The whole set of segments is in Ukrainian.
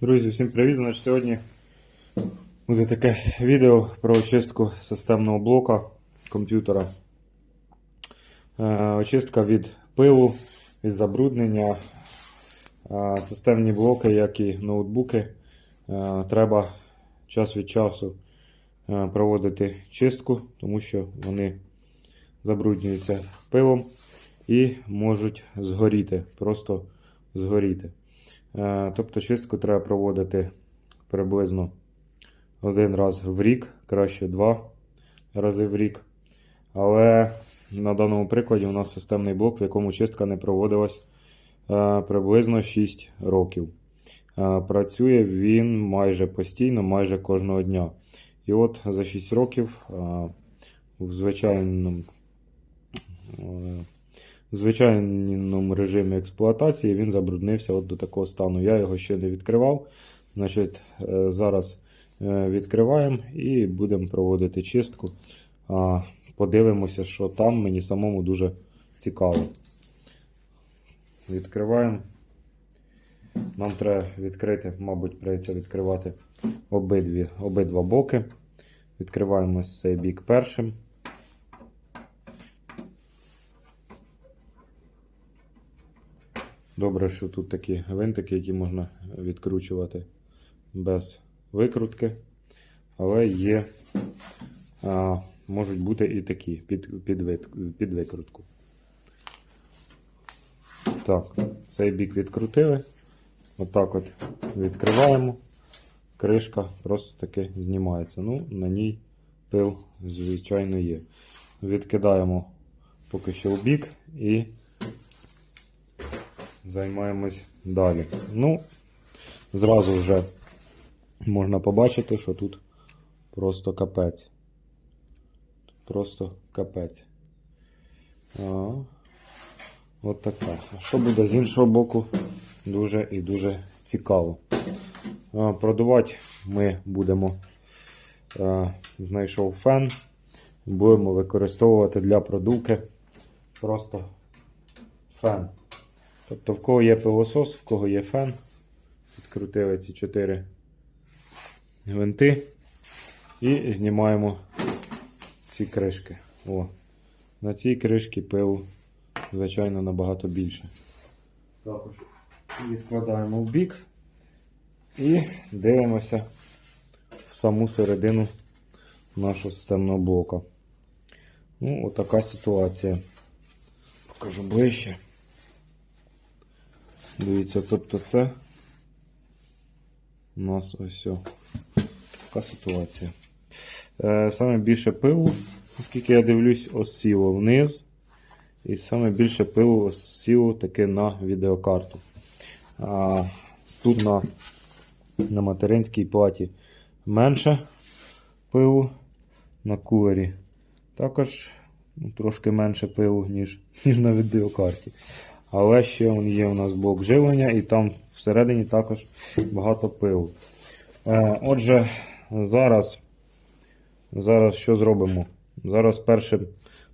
Друзі, всім привіт! Значить, сьогодні буде таке відео про очистку системного блока комп'ютера. Е, Очистка від пилу, від забруднення. Е, Системні блоки, як і ноутбуки, е, треба час від часу проводити чистку, тому що вони забруднюються пилом і можуть згоріти, просто згоріти. Е, Тобто чистку треба проводити приблизно один раз в рік, краще два рази в рік. Але на даному прикладі у нас системний блок, в якому чистка не проводилась е, приблизно 6 років. Е, Працює він майже постійно, майже кожного дня. І от за 6 років в звичайному в звичайному режимі експлуатації він забруднився от до такого стану. Я його ще не відкривав. Значить, е, Зараз е, відкриваємо і будемо проводити чистку. Подивимося, що там мені самому дуже цікаво. Відкриваємо. Нам треба відкрити, мабуть, прийдеться відкривати обидві, обидва боки. Відкриваємо цей бік першим. Добре, що тут такі гвинтики, які можна відкручувати без викрутки. Але є, а, можуть бути і такі під, під, під викрутку. Так, цей бік відкрутили. Отак от відкриваємо. Кришка просто таки знімається. Ну, на ній пил, звичайно, є. Відкидаємо поки що в бік і займаємось далі. Ну, зразу вже можна побачити, що тут просто капець. Просто капець. А, от така. Що буде з іншого боку? Дуже і дуже цікаво. А, продувати ми будемо. А, знайшов фен. Будемо використовувати для продувки просто фен. Тобто, в кого є пилосос, в кого є фен. Відкрутили ці чотири гвинти і знімаємо ці кришки. О, на цій кришці пилу, звичайно, набагато більше. Також відкладаємо в бік і дивимося в саму середину нашого системного блока. Ну, отака ситуація. Покажу ближче. Дивіться, тобто це у нас ось така ситуація. Е, саме більше пилу, оскільки я дивлюсь, осіло вниз. І саме більше пилу осіло таки на відеокарту. А, тут на, на материнській платі менше пилу, на кулері також трошки менше пилу, ніж, ніж на відеокарті. Але ще є у нас блок живлення, і там всередині також багато пилу. Е, отже, зараз, зараз що зробимо? Зараз першим,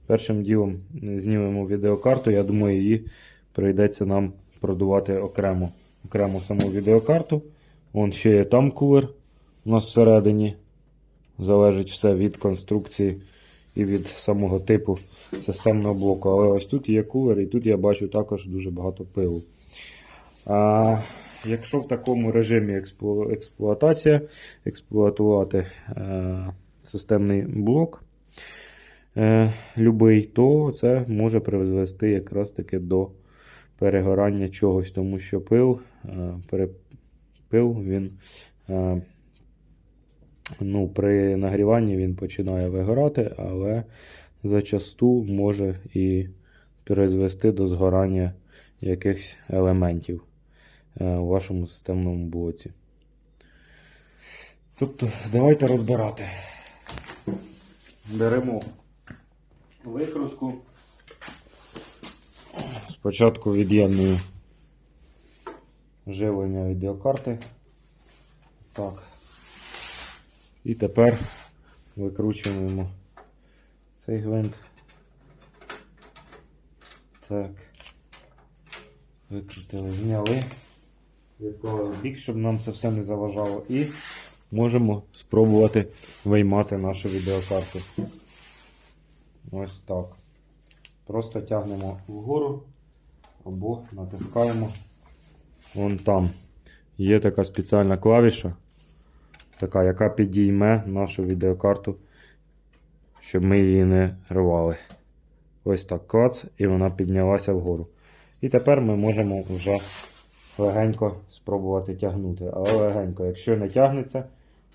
першим ділом знімемо відеокарту. Я думаю, її прийдеться нам продувати окремо. Окремо саму відеокарту. Вон ще є там кулер у нас всередині. Залежить все від конструкції і від самого типу системного блоку. Але ось тут є кулер, і тут я бачу також дуже багато пилу. А, якщо в такому режимі експлу... експлуатація, експлуатувати е, системний блок е, любий, то це може призвести якраз таки до перегорання чогось, тому що пил, е, пере... пил він. Е, ну, при нагріванні він починає вигорати, але зачасту може і призвести до згорання якихось елементів е, у вашому системному блоці. Тобто, давайте розбирати. Беремо викрутку. Спочатку від'єдную живлення відеокарти. Так. І тепер викручуємо цей гвинт. Так. Викрутили, зняли в бік, щоб нам це все не заважало. І можемо спробувати виймати нашу відеокарту. Ось так. Просто тягнемо вгору або натискаємо вон там. Є така спеціальна клавіша, така, яка підійме нашу відеокарту, щоб ми її не рвали. Ось так клац, і вона піднялася вгору. І тепер ми можемо вже легенько спробувати тягнути. Але легенько, якщо не тягнеться,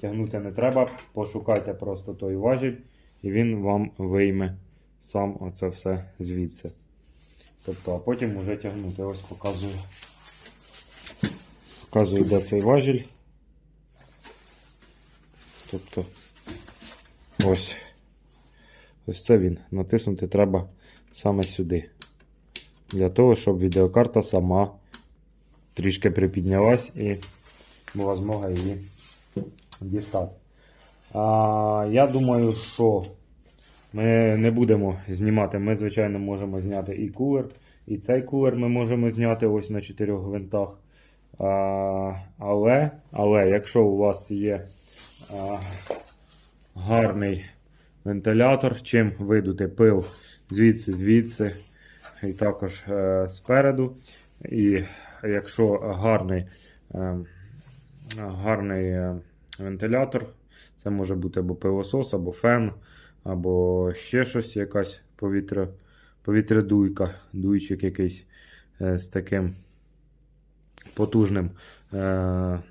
тягнути не треба, пошукайте просто той важіль, і він вам вийме сам оце все звідси. Тобто, а потім вже тягнути. Ось показую. Показую, де цей важіль. Тобто, ось. Ось це він. Натиснути треба саме сюди. Для того, щоб відеокарта сама трішки припіднялась і була змога її дістати. А, я думаю, що ми не будемо знімати. Ми, звичайно, можемо зняти і кулер. І цей кулер ми можемо зняти ось на 4 гвинтах. А, але, але якщо у вас є гарний вентилятор, чим видути пил звідси, звідси, і також е, спереду. І якщо гарний, е, гарний е, вентилятор, це може бути або пилосос, або фен, або ще щось, якась повітря, повітрядуйка, дуйчик якийсь з таким потужним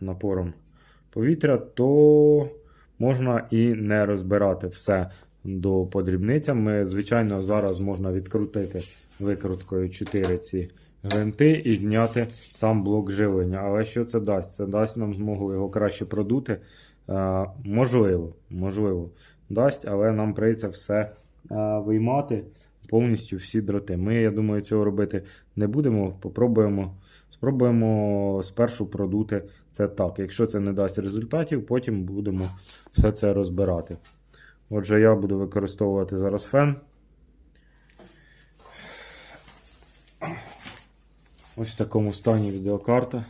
напором повітря, то можна і не розбирати все до подрібниця. Ми, звичайно, зараз можна відкрутити викруткою 4 ці гвинти і зняти сам блок живлення. Але що це дасть? Це дасть нам змогу його краще продути. Е, можливо, можливо, дасть, але нам прийдеться все е, виймати повністю всі дроти. Ми, я думаю, цього робити не будемо. Попробуємо, спробуємо спершу продути це так. Якщо це не дасть результатів, потім будемо все це розбирати. Отже, я буду використовувати зараз фен. Ось в такому стані відеокарта.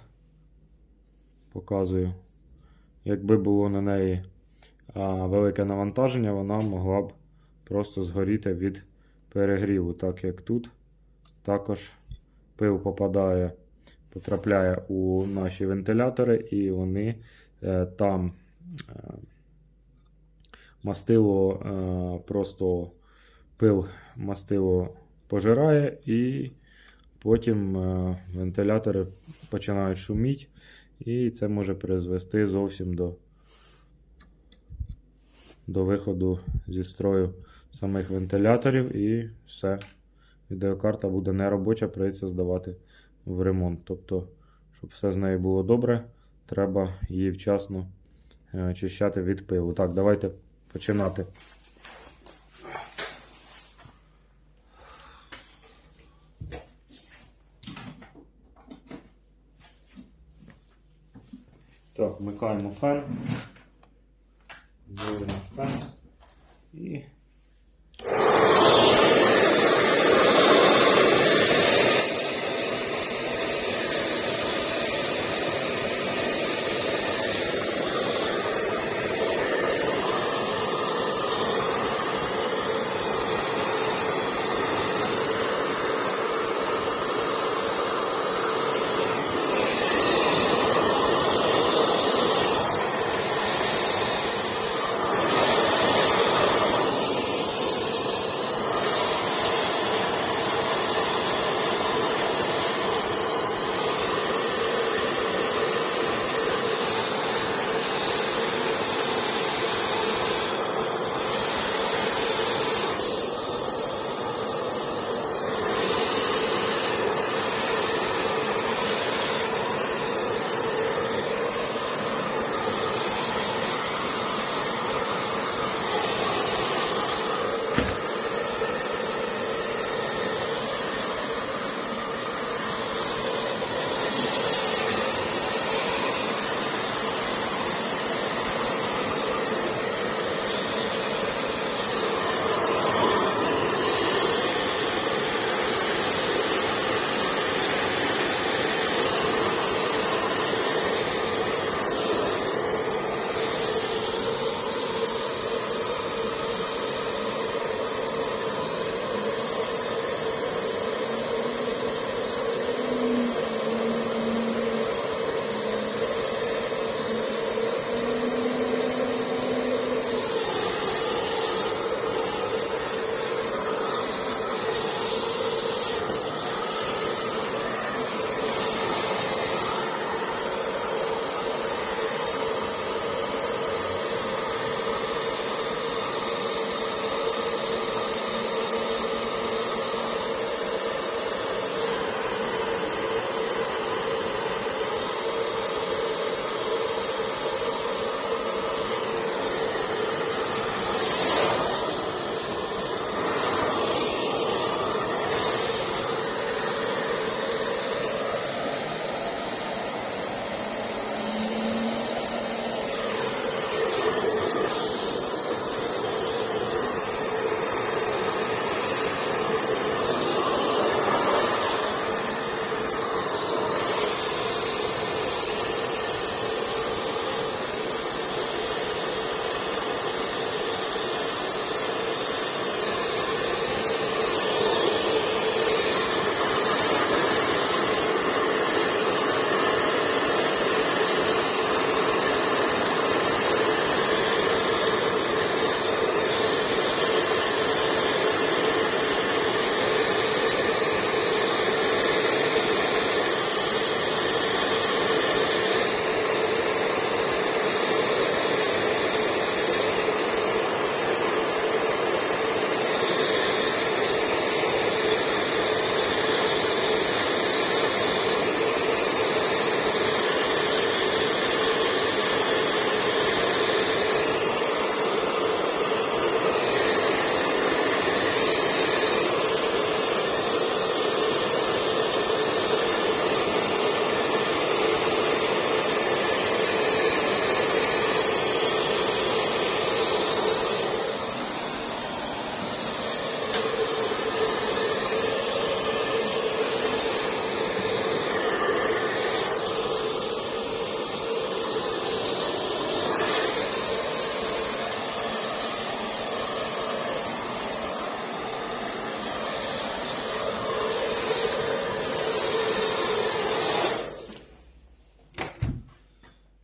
Показую. Якби було на неї а, велике навантаження, вона могла б просто згоріти від перегріву, так як тут також пил попадає, потрапляє у наші вентилятори, і вони е, там е, мастило е, просто пил мастило пожирає, і потім вентилятори починають шуміти, і це може призвести зовсім до, до виходу зі строю самих вентиляторів, і все. Відеокарта буде неробоча, прийдеться здавати в ремонт. Тобто, щоб все з нею було добре, треба її вчасно е, очищати від пилу. Так, давайте починати. Так, вмикаємо фен.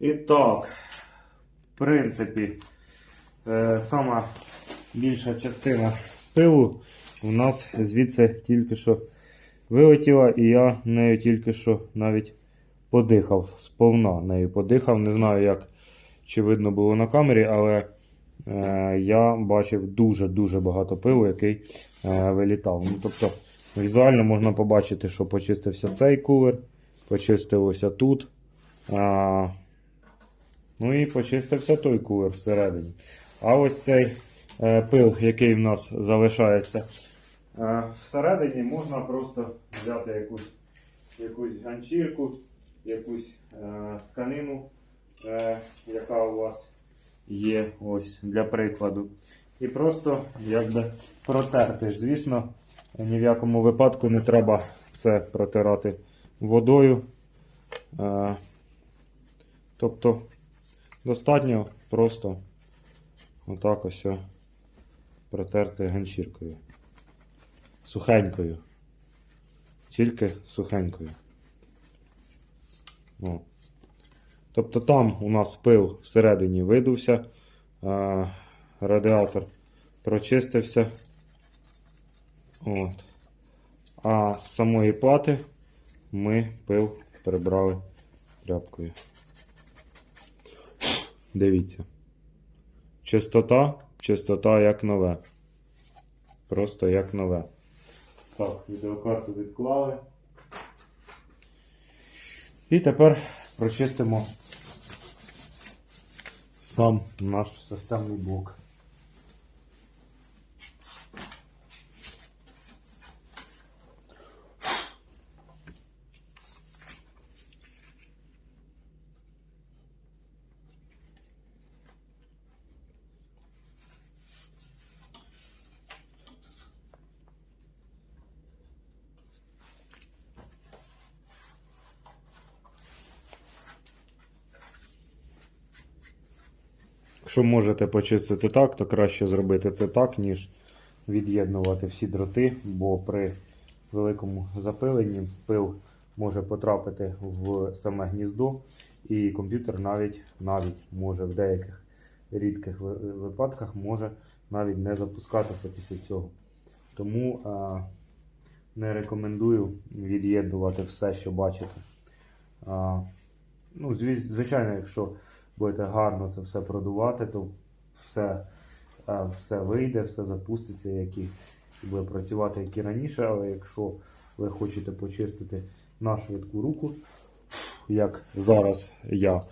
І так, в принципі, е, сама більша частина пилу у нас звідси тільки що вилетіла, і я нею тільки що навіть подихав, сповна нею подихав. Не знаю, як чи видно було на камері, але е, я бачив дуже-дуже багато пилу, який е, вилітав. Ну, тобто, візуально можна побачити, що почистився цей кулер, почистилося тут. А, ну і почистився той кулер всередині. А ось цей е, пил, який в нас залишається е, всередині, можна просто взяти якусь, якусь ганчірку, якусь е, тканину, яка у вас є, ось для прикладу. І просто якби протерти. Звісно, ні в якому випадку не треба це протирати водою. Тобто достатньо просто отак ось протерти ганчіркою. Сухенькою. Тільки сухенькою. О. Тобто там у нас пил всередині видувся, а, радіатор прочистився. От. А з самої плати ми пил прибрали тряпкою. Дивіться. Чистота, чистота як нове. Просто як нове. Так, відеокарту відклали. І тепер прочистимо сам наш системний блок. Якщо можете почистити так, то краще зробити це так, ніж від'єднувати всі дроти, бо при великому запиленні пил може потрапити в саме гніздо, і комп'ютер навіть, навіть може в деяких рідких випадках може навіть не запускатися після цього. Тому а, не рекомендую від'єднувати все, що бачите. А, ну, звичайно, якщо будете гарно це все продувати, то все, е, все вийде, все запуститься, як і буде працювати як і раніше. Але якщо ви хочете почистити на швидку руку, як зараз я,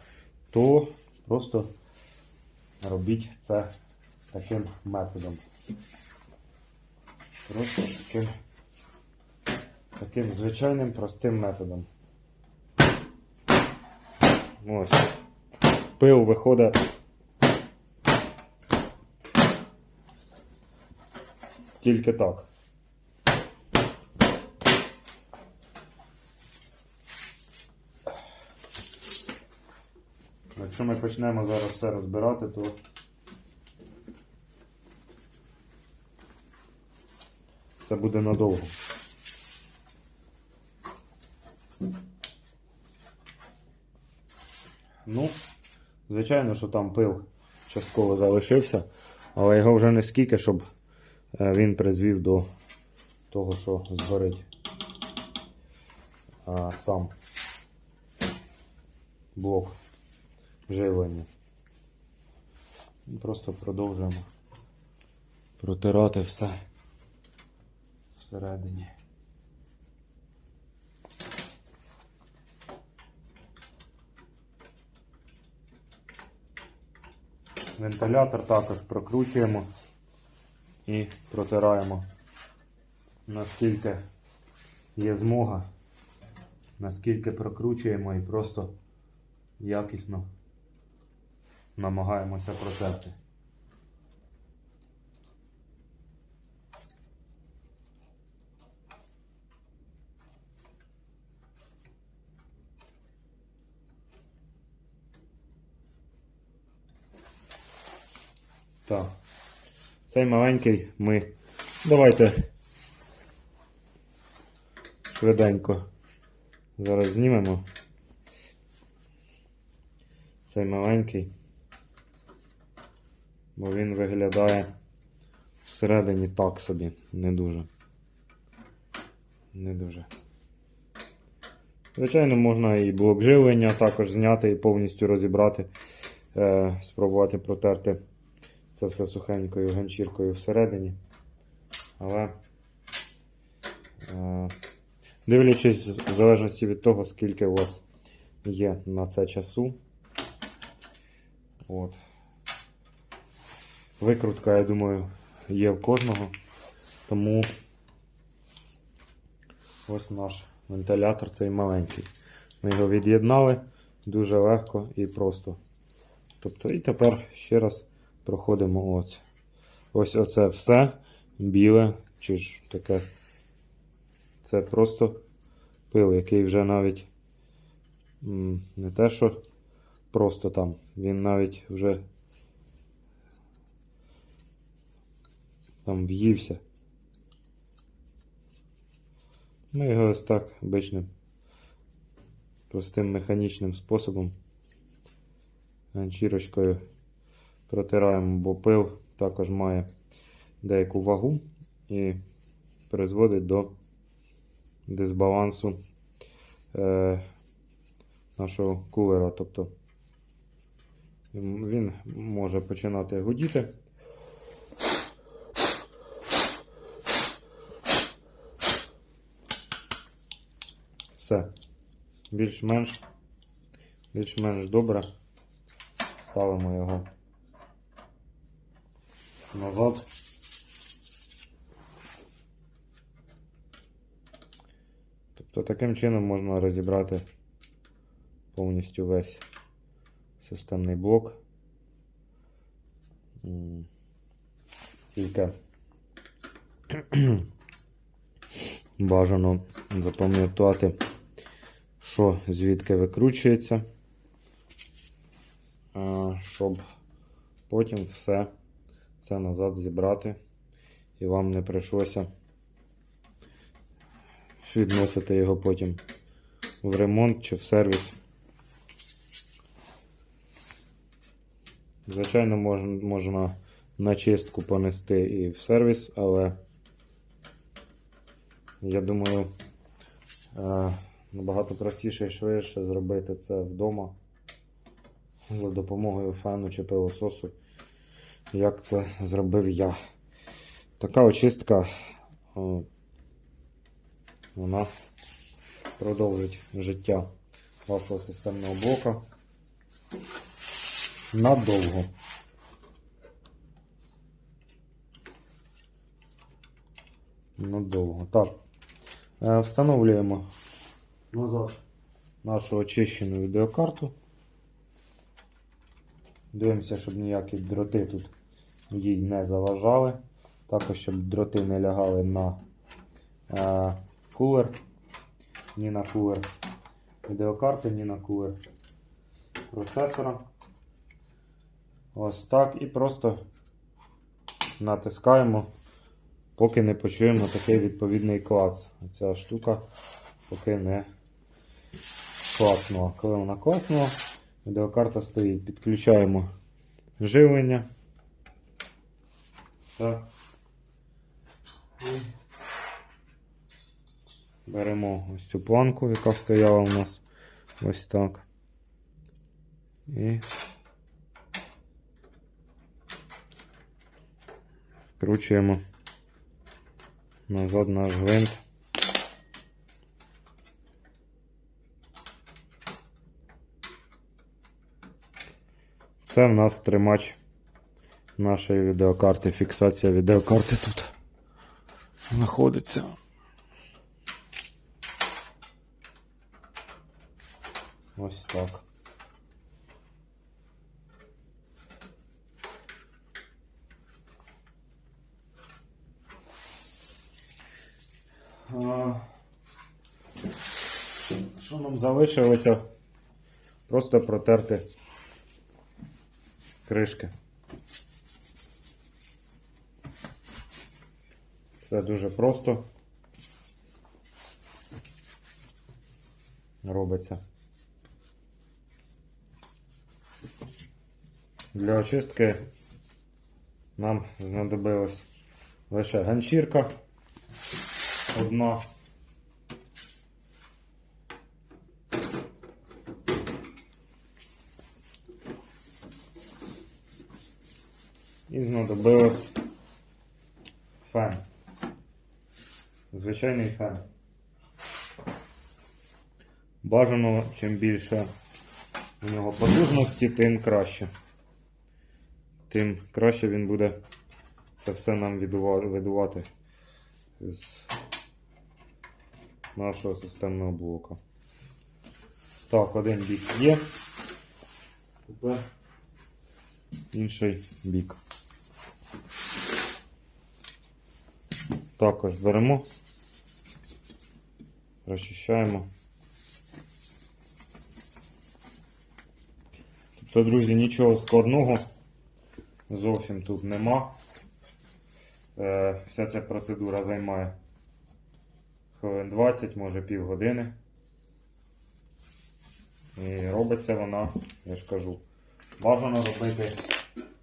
то просто робіть це таким методом. Просто таким, таким звичайним простим методом. Ось пил виходить. Тільки так. Якщо ми почнемо зараз все розбирати, то це буде надовго. Ну, Звичайно, що там пил частково залишився, але його вже не скільки, щоб е, він призвів до того, що згорить а, сам блок живлення. Просто продовжуємо протирати все всередині. Вентилятор також прокручуємо і протираємо наскільки є змога, наскільки прокручуємо і просто якісно намагаємося протерти. Так. Цей маленький ми. Давайте швиденько зараз знімемо. цей маленький. Бо він виглядає всередині так собі, не дуже. Не дуже. Звичайно, можна і блок живлення також зняти і повністю розібрати, е, спробувати протерти це все сухенькою ганчіркою всередині. Але, е, дивлячись в залежності від того, скільки у вас є на це часу. От. Викрутка, я думаю, є в кожного. Тому ось наш вентилятор цей маленький. Ми його від'єднали дуже легко і просто. Тобто, і тепер ще раз проходимо ось. Ось оце все біле, чи ж таке. Це просто пил, який вже навіть не те, що просто там, він навіть вже там в'ївся. Ми його ось так обичним простим механічним способом ганчірочкою протираємо, бо пил також має деяку вагу і призводить до дисбалансу е, нашого кулера. Тобто він може починати гудіти. Все. Більш-менш більш-менш добре. Ставимо його назад. Тобто таким чином можна розібрати повністю весь системний блок. Тільки бажано запам'ятати, що звідки викручується, щоб потім все це назад зібрати і вам не прийшлося відносити його потім в ремонт чи в сервіс. Звичайно, можна, можна на чистку понести і в сервіс, але я думаю, е, набагато простіше і швидше зробити це вдома за допомогою фену чи пилососу, як це зробив я. Така очистка о, вона продовжить життя вашого системного блока надовго. Надовго. Так. Е, Встановлюємо назад нашу очищену відеокарту. Дивимося, щоб ніякі дроти тут їй не заважали. Також, щоб дроти не лягали на е, кулер, ні на кулер відеокарти, ні на кулер процесора. Ось так. І просто натискаємо, поки не почуємо такий відповідний клац. Ця штука поки не клацнула. Коли вона клацнула, відеокарта стоїть. Підключаємо живлення. Так. І Беремо ось цю планку, яка стояла у нас ось так. І вкручуємо назад наш гвинт. Це в нас тримач нашої відеокарти. Фіксація відеокарти тут знаходиться. Ось так. Що нам залишилося? Просто протерти кришки. Це дуже просто робиться. Для очистки нам знадобилась лише ганчірка одна. І знадобилось фен. Звичайний фен. Бажано, чим більше у нього потужності, тим краще. Тим краще він буде це все нам видувати з нашого системного блока. Так, один бік є. Тепер інший бік. Також беремо, розчищаємо. Тобто, друзі, нічого складного зовсім тут нема. Е, вся ця процедура займає хвилин 20, може півгодини. І робиться вона, я ж кажу, бажано робити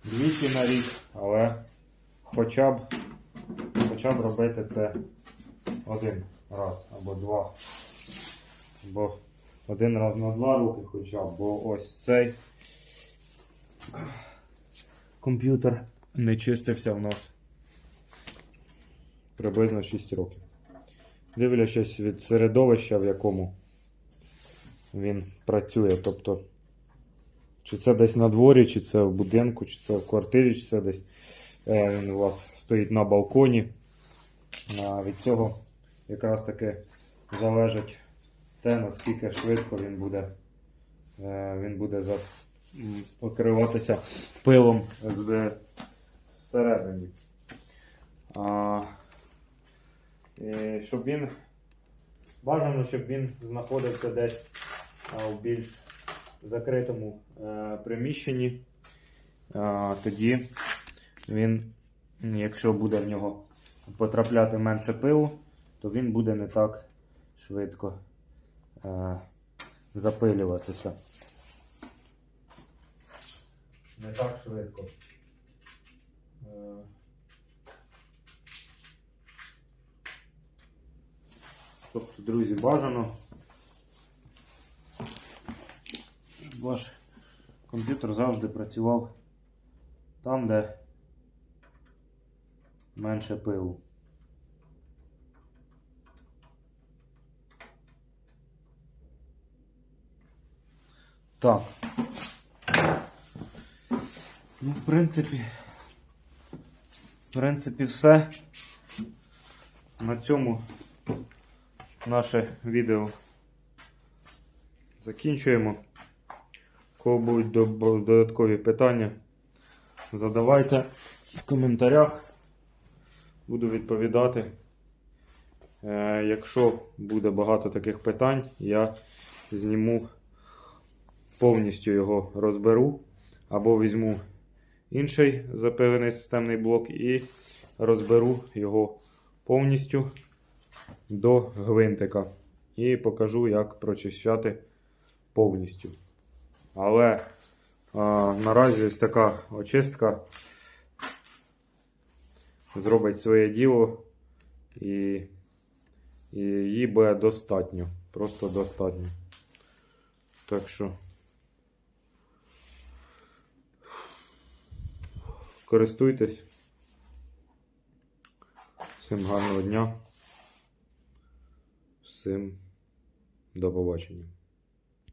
двічі на рік, але хоча б, хоча б робити це один раз або два. Або один раз на два роки хоча б, бо ось цей комп'ютер не чистився в нас приблизно 6 років. Дивлячись від середовища, в якому він працює. Тобто, чи це десь на дворі, чи це в будинку, чи це в квартирі, чи це десь е, він у вас стоїть на балконі. Від цього якраз таки залежить те, наскільки швидко він буде, е, він буде покриватися пилом з зсередині. Щоб він бажано, щоб він знаходився десь в більш закритому е, приміщенні. Тоді він, якщо буде в нього потрапляти менше пилу, то він буде не так швидко е, запилюватися. Не так швидко. Е, Тобто, друзі, бажано, щоб ваш комп'ютер завжди працював там, де менше пилу. Так. Ну, в принципі, в принципі, все. На цьому наше відео закінчуємо. Кого будуть додаткові питання, задавайте в коментарях. Буду відповідати. Е, якщо буде багато таких питань, я зніму повністю його розберу або візьму інший запилений системний блок і розберу його повністю до гвинтика. І покажу, як прочищати повністю. Але а, наразі ось така очистка зробить своє діло і, і її буде достатньо. Просто достатньо. Так що користуйтесь. Всім гарного дня. Всім до побачення.